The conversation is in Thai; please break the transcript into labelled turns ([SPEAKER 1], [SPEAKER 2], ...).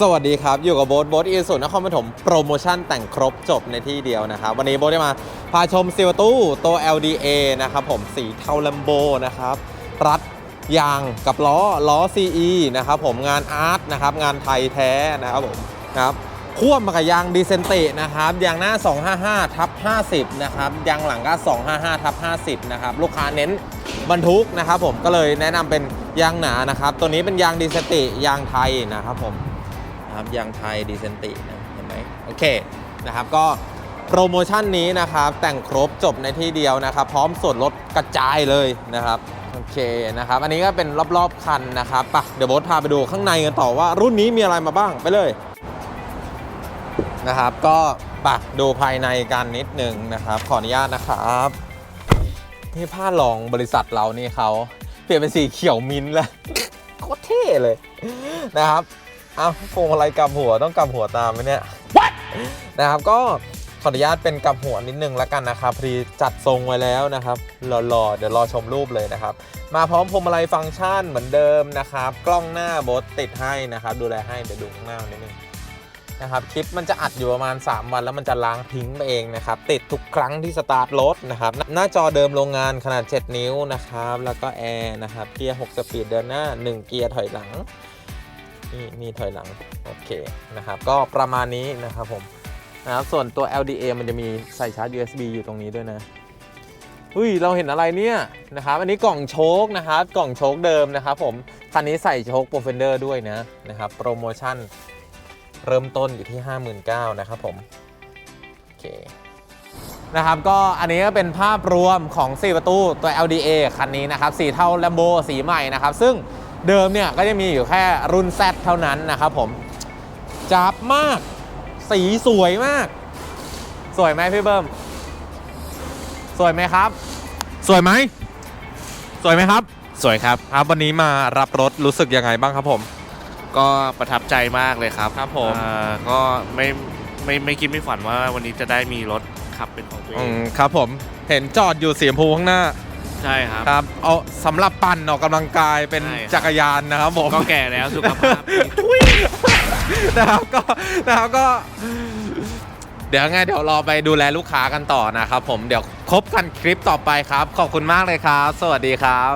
[SPEAKER 1] สวัสดีครับ อยู่กับโบ๊ทโบ๊ทอีสุนครปฐมโปรโมชั่นแต่งครบจบในที่เดียวนะครับ วันนี้โบ๊ทได้มาพาชมซิลตู้ตัว LDA นะครับผมสีเทาลัมโบนะครับ รัดยางกับล้อ ล้อ CE นะครับผมงานอาร์ตนะครับ งานไทยแท้นะครับผมนะครับพ่วมากับยางดีเซนเตนะครับยางหน้า 255ทับ50 นะครับยางหลังก็ 255ทับ50 นะครับ ลูกค้าเน้นบรรทุกนะครับผมก็เลยแนะนำเป็นยางหนานะครับ ตัวนี้เป็นยางดีเซนเตยางไทยนะครับผม นะครับยางไทยดีเซนตินะเห็นไหมโอเคนะครับก็โปรโมชั่นนี้นะครับแต่งครบจบในที่เดียวนะครับ พร้อมส่วนลดกระจายเลยนะครับโอเคนะครับ อันนี้ก็เป็นรอบๆคันนะครับปะเดี๋ยวโบ๊ทพาไปดูข้างในกันต่อว่า รุ่นนี้มีอะไรมาบ้างไปเลยนะครับ ก็ปะดูภายในกันนิดหนึ่งนะครับ ขออนุญาตนะครับนี่ผ้าลองบริษัทเรานี่เขาเปลี่ยนเป็นสีเขียวมิ้นท์แล้วโคตรเท่เลยนะครับ อาพวงมาลัยกำหัวต้องกำหัวตามไหมเนี่ยนะครับก็ขออนุญาตเป็นกำหัวนิดนึงแล้วกันนะครับพอดีจัดทรงไว้แล้วนะครับรอๆเดี๋ยวรอชมรูปเลยนะครับ มาพร้อมพวงมาลัยฟังก์ชันเหมือนเดิมนะครับ กล้องหน้าโบทติดให้นะครับ ดูแลให้เดี๋ยวดูข้างหน้านิดนึงนะครับคลิปมันจะอัดอยู่ประมาณ 3 วันแล้วมันจะล้างทิ้งไปเองนะครับ ติดทุกครั้งที่สตาร์ทรถนะครับหน้าจอเดิมโรงงานขนาด 7 นิ้วนะครับ แล้วก็แอร์นะครับเกียร์ 6 สปีดเดินหน้า 1 เกียร์ถอยหลัง นี่มีถอยหลัง โอเคนะครับ ก็ประมาณนี้นะครับผมนะครับส่วนตัว LDA มันจะมีใส่ชาร์จ USB อยู่ตรงนี้ด้วยนะอุ้ยเราเห็นอะไรเนี่ยนะครับ อันนี้กล่องโชคนะครับกล่องโชคเดิมนะครับผมคันนี้ใส่โชคโปรเฟนเดอร์ด้วยนะนะครับโปรโมชั่นเริ่มต้นอยู่ที่ 59,000นะครับผมโอเคนะครับก็อันนี้ก็เป็นภาพรวมของ 4 ประตูตัว LDA คันนี้นะครับสีเทาแลมโบสีใหม่นะครับ ซึ่ง เดิมเนี่ยก็จะมีอยู่แค่รุ่น Z เท่านั้นนะครับผมจับมาก สีสวยมาก สวยไหมพี่เบิ้มสวยไหมครับ สวยไหมสวยไหมครับ
[SPEAKER 2] สวยครับ
[SPEAKER 1] ครับ วันนี้มารับรถรู้สึกยังไงบ้างครับผม
[SPEAKER 2] ก็ประทับใจมากเลยครับ
[SPEAKER 1] ครับผม
[SPEAKER 2] อ่าก็ไม่ไม่ไม่คิดไม่ฝันว่าวันนี้จะได้มีรถขับเป็นของตัวเอ
[SPEAKER 1] อื
[SPEAKER 2] ง
[SPEAKER 1] มครับผมเห็นจอดอยู่สีชมพูข้างหน้า
[SPEAKER 2] ใช่ครับ
[SPEAKER 1] ครับเอาสำหรับปั่นออกกำลังกายเป็น
[SPEAKER 2] ใช่ครับ
[SPEAKER 1] จักรยานนะครับผม
[SPEAKER 2] ก็แก่แล้วสุขภาพ
[SPEAKER 1] นะครับก็นะครับก็ เดี๋ยวไงเดี๋ยวรอไปดูแลลูกค้ากันต่อนะครับผมเดี๋ยวคบกันคลิปต่อไปครับ ขอบคุณมากเลยครับ สวัสดีครับ